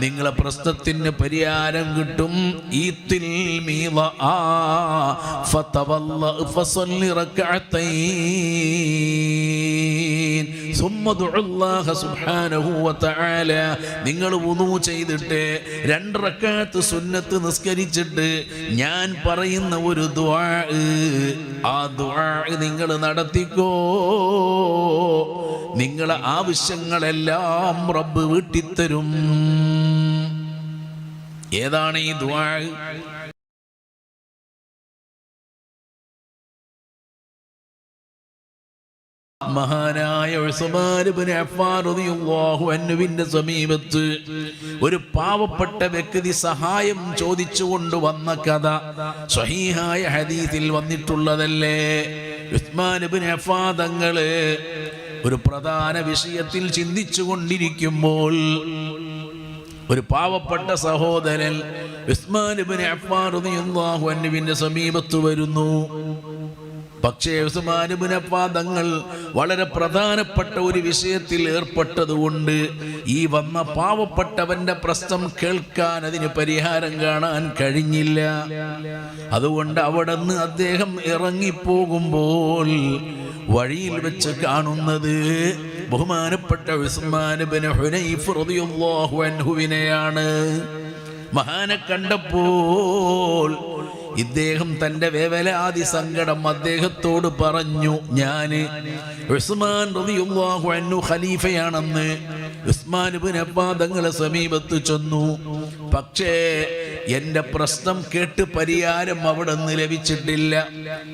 നിങ്ങളെ പ്രശ്നത്തിന് പരിഹാരം കിട്ടും. ഈത്തിൽ നിങ്ങൾ ഉദൂ ചെയ്തിട്ട് രണ്ടറക്കാത്ത് സുന്നത്ത് നിസ്കരിച്ചിട്ട് ഞാൻ പറയുന്ന ഒരു ദ്വാ ആ ദ്വാ നിങ്ങൾ നടത്തിക്കോ. നിങ്ങളെ ആവശ്യങ്ങളെല്ലാം റബ്ബ് വീട്ടിത്തരും. ഏതാണ് ഈ ദുആ? മഹാനായ അൻഹുവിന്റെ സമീപത്ത് ഒരു പാവപ്പെട്ട വ്യക്തി സഹായം ചോദിച്ചുകൊണ്ട് വന്ന കഥ സ്വഹീഹായ ഹദീസിൽ വന്നിട്ടുള്ളതല്ലേ? അഫ്ഫാൻ തങ്ങൾ ഒരു പ്രധാന വിഷയത്തിൽ ചിന്തിച്ചു കൊണ്ടിരിക്കുമ്പോൾ ഒരു പാവപ്പെട്ട സഹോദരൻ അൻഹുവിന്റെ സമീപത്ത് വരുന്നു. പക്ഷേ അഫ്ഫാൻ തങ്ങൾ വളരെ പ്രധാനപ്പെട്ട ഒരു വിഷയത്തിൽ ഏർപ്പെട്ടതുകൊണ്ട് ഈ വന്ന പാവപ്പെട്ടവന്റെ പ്രശ്നം കേൾക്കാൻ അതിന് പരിഹാരം കാണാൻ കഴിഞ്ഞില്ല. അതുകൊണ്ട് അവിടെ നിന്ന് അദ്ദേഹം ഇറങ്ങിപ്പോകുമ്പോൾ വഴിയിൽ വെച്ച് കാണുന്നത് ബഹുമാനപ്പെട്ട ഉസ്മാൻ ഇബ്നു ഹുനൈഫ് മഹാനെ കണ്ടപ്പോൾ ഇദ്ദേഹം തന്റെ വേവലാതി സങ്കടം അദ്ദേഹത്തോട് പറഞ്ഞു ഞാൻ ഉസ്മാൻ അൻഹു ഖലീഫയാണെന്ന് ഉസ്മാൻ ഇബ്നു അഫ്ഫാൻ സമീപത്ത് ചെന്നു. പക്ഷേ എന്റെ പ്രശ്നം കേട്ട് പരിഹാരം അവിടെ നിന്ന് ലഭിച്ചിട്ടില്ല.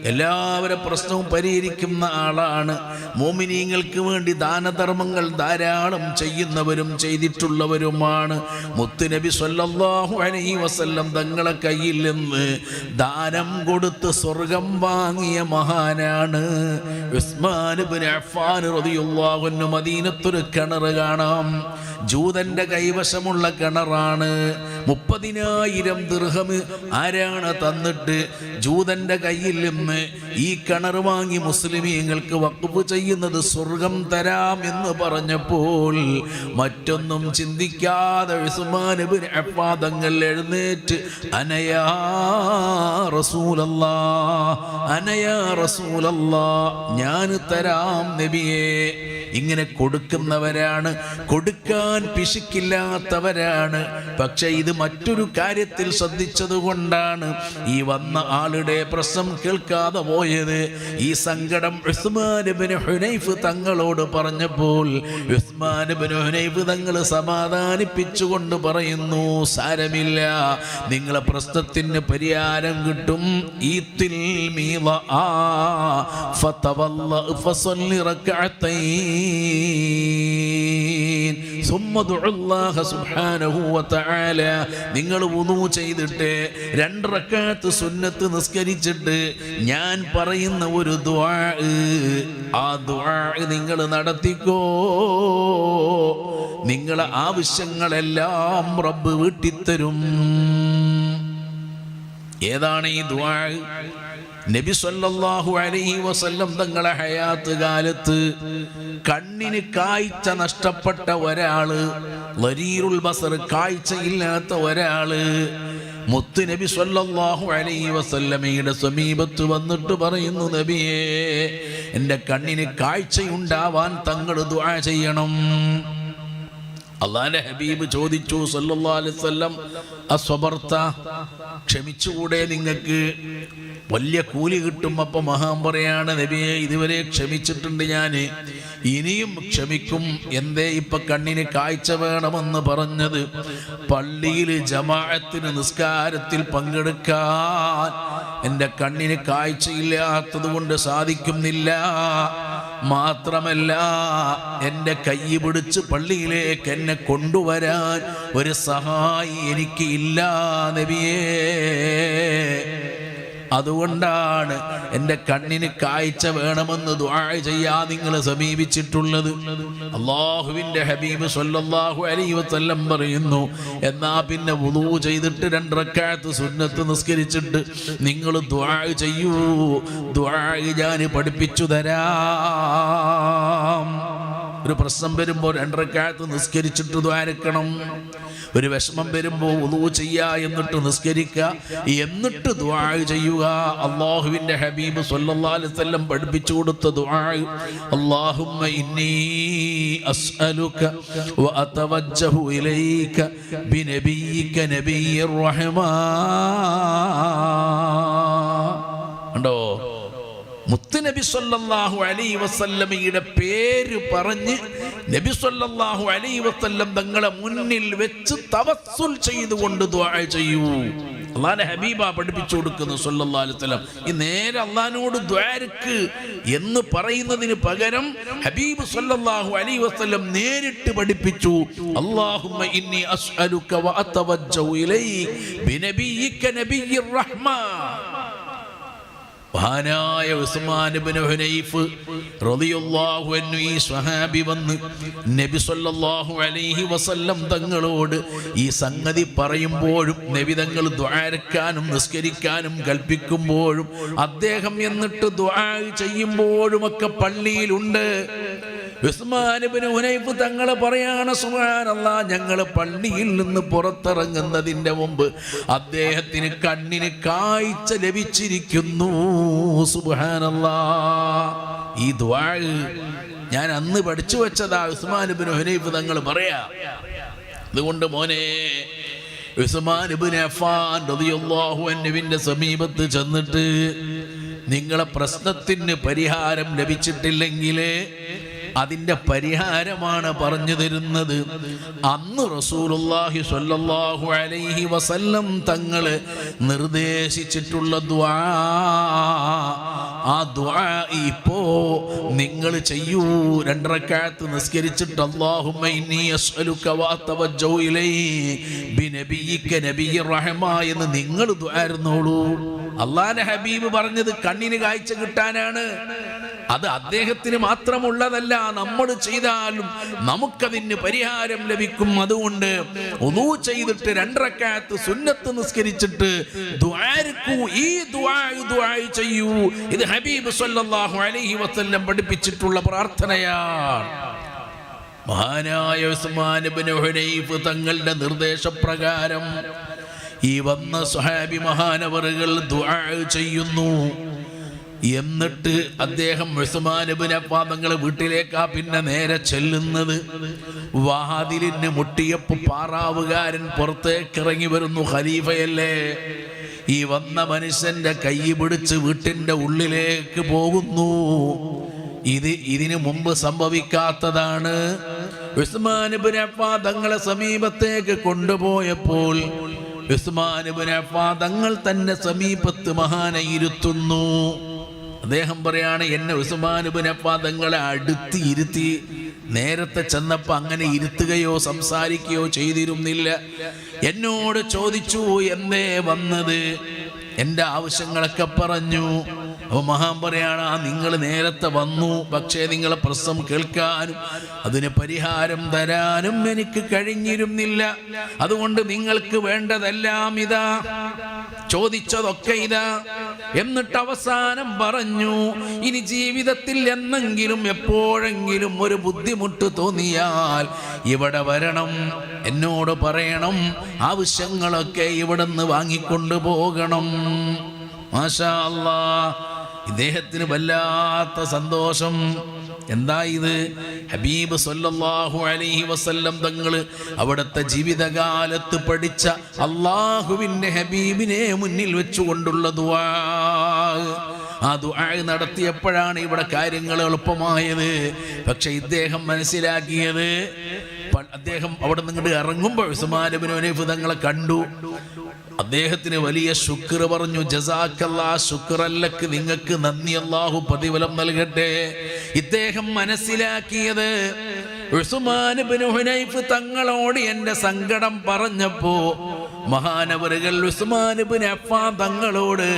എല്ലാവരുടെ പ്രശ്നവും പരിഹരിക്കുന്ന ആളാണ്. മോമിനീങ്ങൾക്ക് വേണ്ടി ദാനധർമ്മങ്ങൾ ധാരാളം ചെയ്യുന്നവരും ചെയ്തിട്ടുള്ളവരുമാണ്. മുത്തുനബി സ്വല്ലാഹു അലൈഹി വസല്ലം തങ്ങളെ കയ്യിൽ നിന്ന് ദാനം കൊടുത്ത് സ്വർഗം വാങ്ങിയ മഹാനാണ്. മദീനത്തൊരു കിണർ കാണാം. ജൂതന്റെ കൈവശമുള്ള കിണറാണ്. മുപ്പതിനായിരം ദീർഘം ആരാണ് തന്നിട്ട്? ജൂതന്റെ കയ്യിൽ നിന്ന് ഈ കിണർ വാങ്ങി മുസ്ലിമീങ്ങൾക്ക് വക്കുപ്പ് ചെയ്യുന്നത് സ്വർഗം തരാം എന്ന് പറഞ്ഞപ്പോൾ മറ്റൊന്നും ചിന്തിക്കാതെ അപ്പാദങ്ങൾ എഴുന്നേറ്റ് അനയാ റസൂലല്ലാ അനയാ ഞാൻ തരാം നബിയെ. ഇങ്ങനെ കൊടുക്കുന്നവരാണ് കൊടുക്കാൻ പിശുക്കില്ലാത്തവരാണ്. പക്ഷെ ഇത് മറ്റൊരു കാര്യത്തിൽ ശ്രദ്ധിച്ചത് കൊണ്ടാണ് ഈ വന്ന ആളുടെ പ്രശ്നം കേൾക്കാതെ പോയത്. ഈ സങ്കടം ഹുനൈഫ് തങ്ങളോട് പറഞ്ഞപ്പോൾ ഹുനൈഫ് തങ്ങൾ സമാധാനിപ്പിച്ചുകൊണ്ട് പറയുന്നു സാരമില്ല നിങ്ങളെ പ്രശ്നത്തിന് പരിഹാരം കിട്ടും. ഈത്തിൽ ആ ഫതവല്ല നിങ്ങൾ ഉദു ചെയ്തിട്ട് രണ്ടറക്കാത്ത് സുന്നത്ത് നിസ്കരിച്ചിട്ട് ഞാൻ പറയുന്ന ഒരു ദ്വാ ആ ദ്വാ നിങ്ങൾ നടത്തിക്കോ. നിങ്ങളെ ആവശ്യങ്ങളെല്ലാം റബ്ബ് വീട്ടിത്തരും. ഏതാണ് ഈ ദ്വാ നബി സല്ലല്ലാഹു അലൈഹി വസല്ലം തങ്ങളെ ഹയാത്ത് കാലത്ത് കണ്ണിന് കാഴ്ച നഷ്ടപ്പെട്ട ഒരാൾ ലരീറുൽ ബസർ കാഴ്ചയില്ലാത്ത ഒരാൾ. മുത്ത് നബി സല്ലല്ലാഹു അലൈഹി വസല്ലമയുടെ സമീപത്ത് വന്നിട്ട് പറയുന്നു നബിയേ എന്റെ കണ്ണിന് കാഴ്ചയുണ്ടാവാൻ തങ്ങൾ ദുആ ചെയ്യണം. അള്ളാന്റെ ഹബീബ് ചോദിച്ചു സല്ലല്ലാഹു അലൈഹി വസല്ലം അസ്വബർത്ത ക്ഷമിച്ചുകൂടെ നിങ്ങൾക്ക്. വലിയ കൂലി കിട്ടും അപ്പൊ മഹാൻ പറയാണ് നബിയെ ഇതുവരെ ക്ഷമിച്ചിട്ടുണ്ട് ഞാൻ ഇനിയും ക്ഷമിക്കും. എന്തേ ഇപ്പൊ കണ്ണിന് കാഴ്ച വേണമെന്ന് പറഞ്ഞത്? പള്ളിയിൽ ജമാഅത്തിന് നിസ്കാരത്തിൽ പങ്കെടുക്കാൻ എന്റെ കണ്ണിന് കാഴ്ചയില്ലാത്തത് കൊണ്ട് സാധിക്കുന്നില്ല. മാത്രമല്ല എന്റെ കൈ പിടിച്ച് പള്ളിയിലേക്ക് എന്നെ കൊണ്ടുവരാൻ ഒരു സഹായി എനിക്ക് ഇല്ല നബിയേ. അതുകൊണ്ടാണ് എന്റെ കണ്ണിന് കാഴ്ച വേണമെന്ന് ദുആ ചെയ്യാ നിങ്ങൾ സമീപിച്ചിട്ടുള്ളത്. അള്ളാഹുവിന്റെ ഹബീബ് അലൈഹി വസല്ലം പറയുന്നു എന്നാ പിന്നെ വുളൂ ചെയ്തിട്ട് രണ്ടരക്കാലത്ത് സുന്നത്ത് നിസ്കരിച്ചിട്ട് നിങ്ങൾ ദുആ ചെയ്യൂ ദുആ ഞാൻ പഠിപ്പിച്ചു തരാം. ഒരു പ്രശ്നം വരുമ്പോൾ രണ്ടരക്കാലത്ത് നിസ്കരിച്ചിട്ട് ദ്വാരക്കണം ഒരു വിഷമം വരുമ്പോൾ ഉളു ചെയ്യുക എന്നിട്ട് നിസ്കരിക്കുക എന്നിട്ട് ദുആ ചെയ്യുക. അള്ളാഹുവിന്റെ ഹബീബ് വസല്ലം പഠിപ്പിച്ചു കൊടുത്ത അല്ലാഹുമ്മ ഇന്നി ബിനബിയിക മുത്തുനബി സല്ലല്ലാഹു അലൈഹി വസല്ലമയുടെ പേര് പറഞ്ഞ് നബി സല്ലല്ലാഹു അലൈഹി വസല്ലം തങ്ങളെ മുന്നിൽ വെച്ച് തവസ്സുൽ ചെയ്തുകൊണ്ട് ചെയ്യൂ. അള്ളാന്റെ ഹബീബ പഠിപ്പിച്ചു കൊടുക്കുന്നു സല്ലല്ലാഹു അലൈഹി വസല്ലം. ഈ നേരെ അള്ളഹാനോട് ദ്വാരക്ക് എന്ന് പറയുന്നതിന് പകരം ഹബീബ് സല്ലല്ലാഹു അലൈഹി വസല്ലം നേരിട്ട് പഠിപ്പിച്ചു. അല്ലാഹുമ്മ ഇന്നി അസ്അലുക വഅതവജ്ജു ഇലൈക ബിനബിയിക നബിയ്യിർ റഹ്മാ മഹാനായ ഉസ്മാൻ ഇബ്നു ഹുനൈഫ് റളിയല്ലാഹു അൻഹു ഈ സ്വഹാബി വന്ന് നബി സല്ലല്ലാഹു അലൈഹി വസല്ലം തങ്ങളോട് ഈ സംഗതി പറയുമ്പോഴും നബി തങ്ങൾ ദ്വാരക്കാനും നിസ്കരിക്കാനും കൽപ്പിക്കുമ്പോഴും അദ്ദേഹം എന്നിട്ട് ദ്വാ ചെയ്യുമ്പോഴുമൊക്കെ പള്ളിയിലുണ്ട്. ഉസ്മാനിബിന് തങ്ങൾ പറയാണ് സുഹാനല്ല ഞങ്ങൾ പള്ളിയിൽ നിന്ന് പുറത്തിറങ്ങുന്നതിന്റെ മുമ്പ് അദ്ദേഹത്തിന് കണ്ണിന് കാഴ്ച ലഭിച്ചിരിക്കുന്നു സുബാനല്ല ഈ ദ്വാ ഞാൻ അന്ന് പഠിച്ചു വെച്ചതാ ഉസ്മാനുബിന് ഹുനൈഫ് തങ്ങൾ പറയാ. അതുകൊണ്ട് മോനെ ഉസ്മാനിബിൻ സമീപത്ത് ചെന്നിട്ട് നിങ്ങളെ പ്രശ്നത്തിന് പരിഹാരം ലഭിച്ചിട്ടില്ലെങ്കിൽ അതിന്റെ പരിഹാരമാണ് പറഞ്ഞു തരുന്നത്. അന്ന് റസൂലുള്ളാഹി സ്വല്ലല്ലാഹു അലൈഹി വസല്ലം തങ്ങൾ നിർദ്ദേശിച്ചിട്ടുള്ള ദ്വാ ആ ദ്വാ ഇപ്പോ നിങ്ങൾ ചെയ്യൂ. രണ്ടരക്കാലത്ത് നിസ്കരിച്ചിട്ട് ബിനബിയിക്ക റഹ്മ എന്ന് നിങ്ങൾ ദ്വാരുന്നോളൂ അള്ളാൻ ഹബീബ് പറഞ്ഞത് കണ്ണിന് കാഴ്ച കിട്ടാനാണ്. അത് അദ്ദേഹത്തിന് മാത്രമുള്ളതല്ല നമ്മൾ ചെയ്താലും നമുക്കതിന് പരിഹാരം ലഭിക്കും. അതുകൊണ്ട് ഒന്നു ചെയ്തിട്ട് രണ്ടരക്കാലത്ത് സുന്നത്ത് നിസ്കരിച്ചിട്ട് ഈ ചെയ്യൂ. ഇത് ഹബീബ് സല്ലല്ലാഹു അലൈഹി വസല്ലം പഠിപ്പിച്ചിട്ടുള്ള പ്രാർത്ഥനയാണ്. മഹാനായ ഉസ്മാൻ തങ്ങളുടെ നിർദ്ദേശപ്രകാരം ഈ വന്ന സുഹാബി മഹാനവറുകൾ ചെയ്യുന്നു. എന്നിട്ട് അദ്ദേഹം ഉസ്മാനബിനെ പാദങ്ങളെ വീട്ടിലേക്കാ പിന്നെ നേരെ ചെല്ലുന്നത്. വാതിലിന് മുട്ടിയപ്പോ പാറാവുകാരൻ പുറത്തേക്ക് ഇറങ്ങി വരുന്നു ഖലീഫയല്ലേ ഈ വന്ന മനുഷ്യന്റെ കൈ പിടിച്ച് വീട്ടിന്റെ ഉള്ളിലേക്ക് പോകുന്നു. ഇത് ഇതിനു മുമ്പ് സംഭവിക്കാത്തതാണ്. തങ്ങളെ സമീപത്തേക്ക് കൊണ്ടുപോയപ്പോൾ ഉസ്മാനബിൻ അഫ്ഫാ തങ്ങൾ തന്നെ സമീപത്ത് മഹാനെ ഇരുത്തുന്നു. അദ്ദേഹം പറയാണ് എന്നെ തങ്ങളെ അടുത്ത് ഇരുത്തി നേരത്തെ ചെന്നപ്പോൾ അങ്ങനെ ഇരുത്തുകയോ സംസാരിക്കുകയോ ചെയ്തിരുന്നില്ല. എന്നോട് ചോദിച്ചു എന്നേ വന്നത്? എന്റെ ആവശ്യങ്ങളൊക്കെ പറഞ്ഞു. അപ്പൊ മഹാൻ പറയാണ് ആ നിങ്ങൾ നേരത്തെ വന്നു. പക്ഷേ നിങ്ങളെ പ്രശ്നം കേൾക്കാനും അതിന് പരിഹാരം തരാനും എനിക്ക് കഴിഞ്ഞിരുന്നില്ല. അതുകൊണ്ട് നിങ്ങൾക്ക് വേണ്ടതെല്ലാം ഇതാ. ചോദിച്ചതൊക്കെ ഇതാ. എന്നിട്ട് അവസാനം പറഞ്ഞു ഇനി ജീവിതത്തിൽ എന്നെങ്കിലും എപ്പോഴെങ്കിലും ഒരു ബുദ്ധിമുട്ട് തോന്നിയാൽ ഇവിടെ വരണം. എന്നോട് പറയണം. ആവശ്യങ്ങളൊക്കെ ഇവിടെ നിന്ന് വാങ്ങിക്കൊണ്ടു പോകണം. മാഷാ അല്ലാ ഇദ്ദേഹത്തിന് വല്ലാത്ത സന്തോഷം. എന്താ ഇത്? ഹബീബ് സൊല്ലാഹു അലൈഹി വസല്ലം തങ്ങൾ അവിടുത്തെ ജീവിതകാലത്ത് പഠിച്ച അള്ളാഹുവിന്റെ ഹബീബിനെ മുന്നിൽ വെച്ചുകൊണ്ടുള്ള ദുആ. ആ ദുആ നടത്തിയപ്പോഴാണ് ഇവിടെ കാര്യങ്ങൾ എളുപ്പമായത്. പക്ഷെ ഇദ്ദേഹം മനസ്സിലാക്കിയത് അദ്ദേഹം അവിടെ നിങ്ങോട്ട് ഇറങ്ങുമ്പോൾ ഉസ്മാനബിനോനേഫ് തങ്ങളെ കണ്ടു. അദ്ദേഹത്തിന് വലിയ ശുക്ർ പറഞ്ഞു ജസാക്കല്ലാ ശുക്രല്ലക്ക് നിങ്ങൾക്ക് നന്ദി. അള്ളാഹു പ്രതിഫലം നൽകട്ടെ. ഇദ്ദേഹം മനസ്സിലാക്കിയത് തങ്ങളോട് എന്റെ സങ്കടം പറഞ്ഞപ്പോ മഹാനവറുകൾ തങ്ങളോട്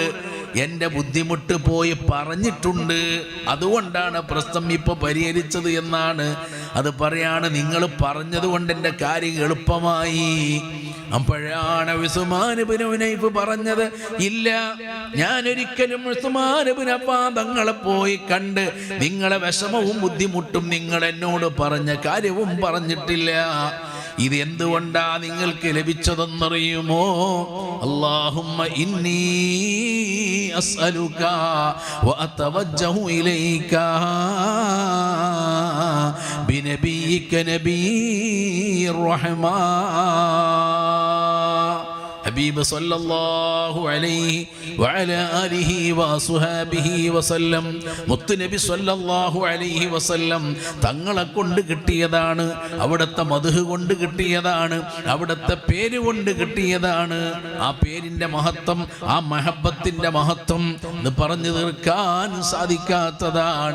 എന്റെ ബുദ്ധിമുട്ട് പോയി പറഞ്ഞിട്ടുണ്ട്. അതുകൊണ്ടാണ് പ്രശ്നം ഇപ്പൊ പരിഹരിച്ചത് എന്നാണ്. അത് പറയാണ് നിങ്ങൾ പറഞ്ഞതുകൊണ്ട് എന്റെ കാര്യം എളുപ്പമായി. അപ്പോഴാണ് ഉസ്മാനുബിനുനൈഫ് പറഞ്ഞത് ഇല്ല ഞാൻ ഒരിക്കലും ഉസ്മാനുബിനപ്പാ തങ്ങളെ പോയി കണ്ട് നിങ്ങളെ വിഷമവും ബുദ്ധിമുട്ടും നിങ്ങൾ എന്നോട് പറഞ്ഞ കാര്യവും പറഞ്ഞിട്ടില്ല. ഇത് എന്തുകൊണ്ടാ നിങ്ങൾക്ക് ലഭിച്ചതെന്നറിയുമോ? അള്ളാഹുമ്മ ഇന്നി അസ്അലുക വഅതവജ്ജഹു ഇലൈക ബിനബിയിക നബിയ്യിർ റഹ്മാ ഹബീബ് സല്ലല്ലാഹു അലൈഹി വഅല ആലിഹി വസുഹാബിഹി വസല്ലം മുത്തു നബി സല്ലല്ലാഹു അലൈഹി വസല്ലം തങ്ങളെ കൊണ്ട് കിട്ടിയതാണ്. അവിടുത്തെ മധുഹ് കൊണ്ട് കിട്ടിയതാണ്. അവിടുത്തെ പേര് കൊണ്ട് കിട്ടിയതാണ്. ആ പേരിന്റെ മഹത്വം ആ മഹബത്തിന്റെ മഹത്വം എന്ന് പറഞ്ഞു തീർക്കാൻ സാധിക്കാത്തതാണ്.